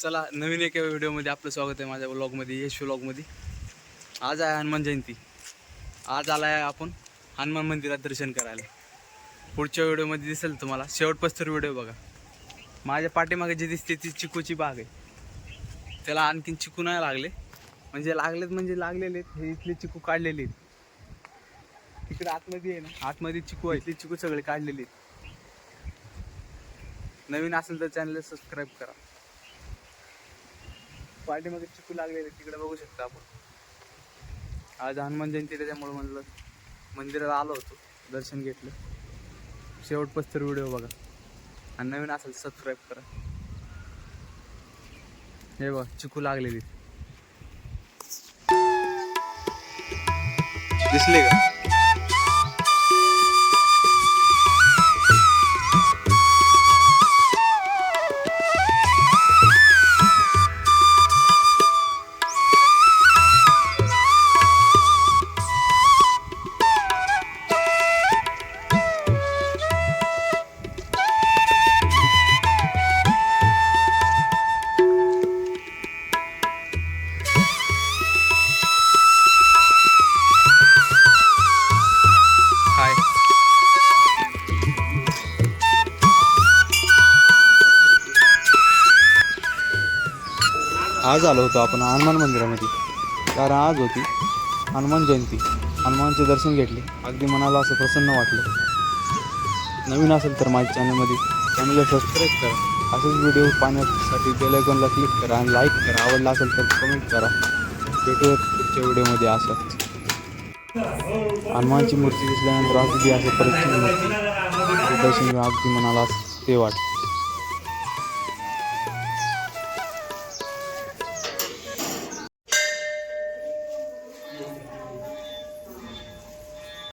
चला नवीन एका व्हिडिओमध्ये आपलं स्वागत आहे माझ्या ब्लॉगमध्ये यश ब्लॉगमध्ये आज आहे हनुमान जयंती. आज आला आहे आपण हनुमान मंदिरात दर्शन करायला. पुढच्या व्हिडिओमध्ये दिसेल तुम्हाला. शेवटपस्तर व्हिडिओ बघा. माझ्या पाठीमागे जी दिसते ती चिकूची बाग आहे. त्याला आणखीन चिकू नाही लागले. म्हणजे लागलेत म्हणजे लागलेले आहेत. हे इथले चिकू काढलेले आहेत. तिकडे आतमध्ये आहे ना आतमध्ये चिकू आहे इथले चिकू सगळे काढलेले आहेत. नवीन असेल तर चॅनलला सबस्क्राईब करा. पाठीमागे चिकू लागलेले तिकडे बघू शकता आपण. आज हनुमान जयंती त्याच्यामुळे म्हणलं मंदिराला आलो होतो दर्शन घेतलं. शेवटपस्तर व्हिडिओ बघा. आणि नवीन असेल सबस्क्राईब करा. हे बघ चिकू लागलेली. दिसले का? आज आलो होतो आपण हनुमान मंदिरामध्ये. कारण आज होती. हनुमान जयंती. हनुमानचे दर्शन घेतले. अगदी मनाला असं प्रसन्न वाटलं. नवीन असेल तर माझ्या चॅनलमध्ये चॅनलला सबस्क्राईब करा. असेच व्हिडिओ पाहण्यासाठी बेलायकॉनला क्लिक करा आणि लाईक करा. आवडला असेल तर कमेंट करा. भेटूयात पुढच्या व्हिडिओमध्ये असं हनुमानची मूर्ती दिसल्यानंतर अगदी असं परिस्थिती मूर्ती दर्शन अगदी मनाला ते वाटतं.